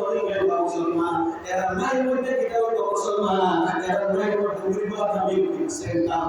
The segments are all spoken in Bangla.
হয়ে গেল মুসলমান, এরা মায়ের মধ্যে কিনা হলো মুসলমান এরা মায়ের মধ্যে মুরিবাদ নবী সেন্টার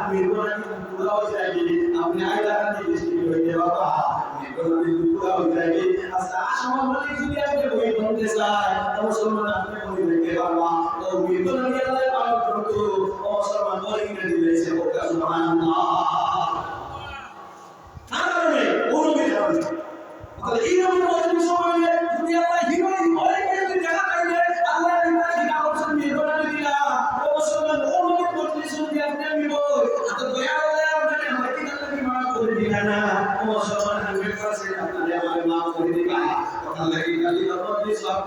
আপনি লোকে আমি হইতে পারবা নির্গোলামি পুরা হয়ে যায়নি আজকে আসাম মালিক যদি আপনি বই বলতে চায় তাহলে সম্মান আপনি বই দেখতে পারবা তো নির্গোলামি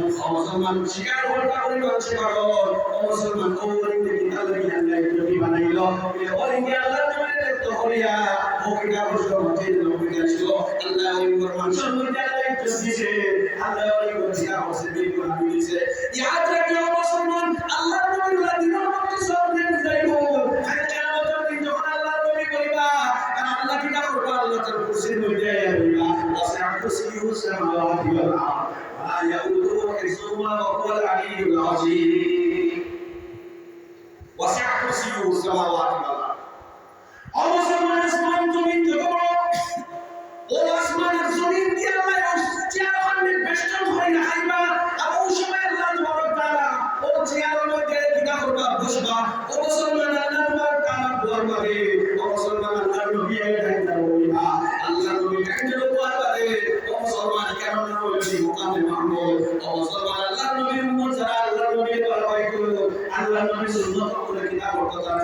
পাগল। ও মুসলমান শিকার করতে করে মানুষে পাগল ও মুসলমান ও ওরিন্দে কি আল্লাহ কি বানাইলো ওরিন্দে আল্লাহ তোমার de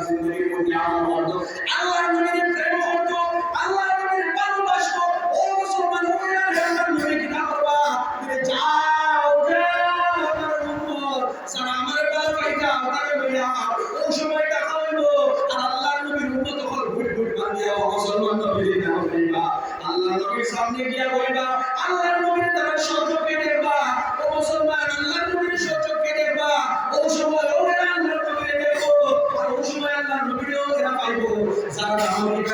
জিন্দগির মধ্যে আমল করতো আল্লাহ নবীর প্রেম করতো আল্লাহ নবীর ভালোবাসতো ও মুসলমান ও আল্লাহ নবী কিনা করবা? তুমি যাও যাও আমার উম্মত। সারা আমার ভালো পাইতা আমার লইয়া ও সময় টাকা আর আল্লাহ নবীর সামনে গিয়া কইবা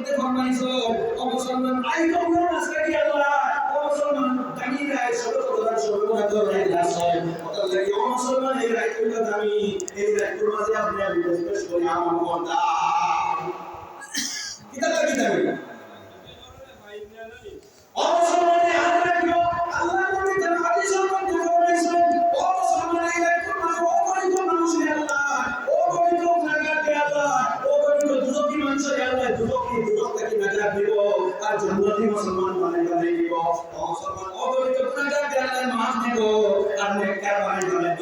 মধ্যে ফরমাইছো, ও মুসলমান, আই কবর মাসকে কি আল্লাহ ও মুসলমান, দাঁড়িয়ে সব ছোট সর্বরা ধরনের লাস হয়। ওটার লাগি ও মুসলমান, এই রাইটটা দামি এই রাইটটার মাঝে আপনি আমি বেশ করি, আমার কথা কিতাব লাগি বানাই দিব মুসলমান দিব আর নেককার বানাই বানাই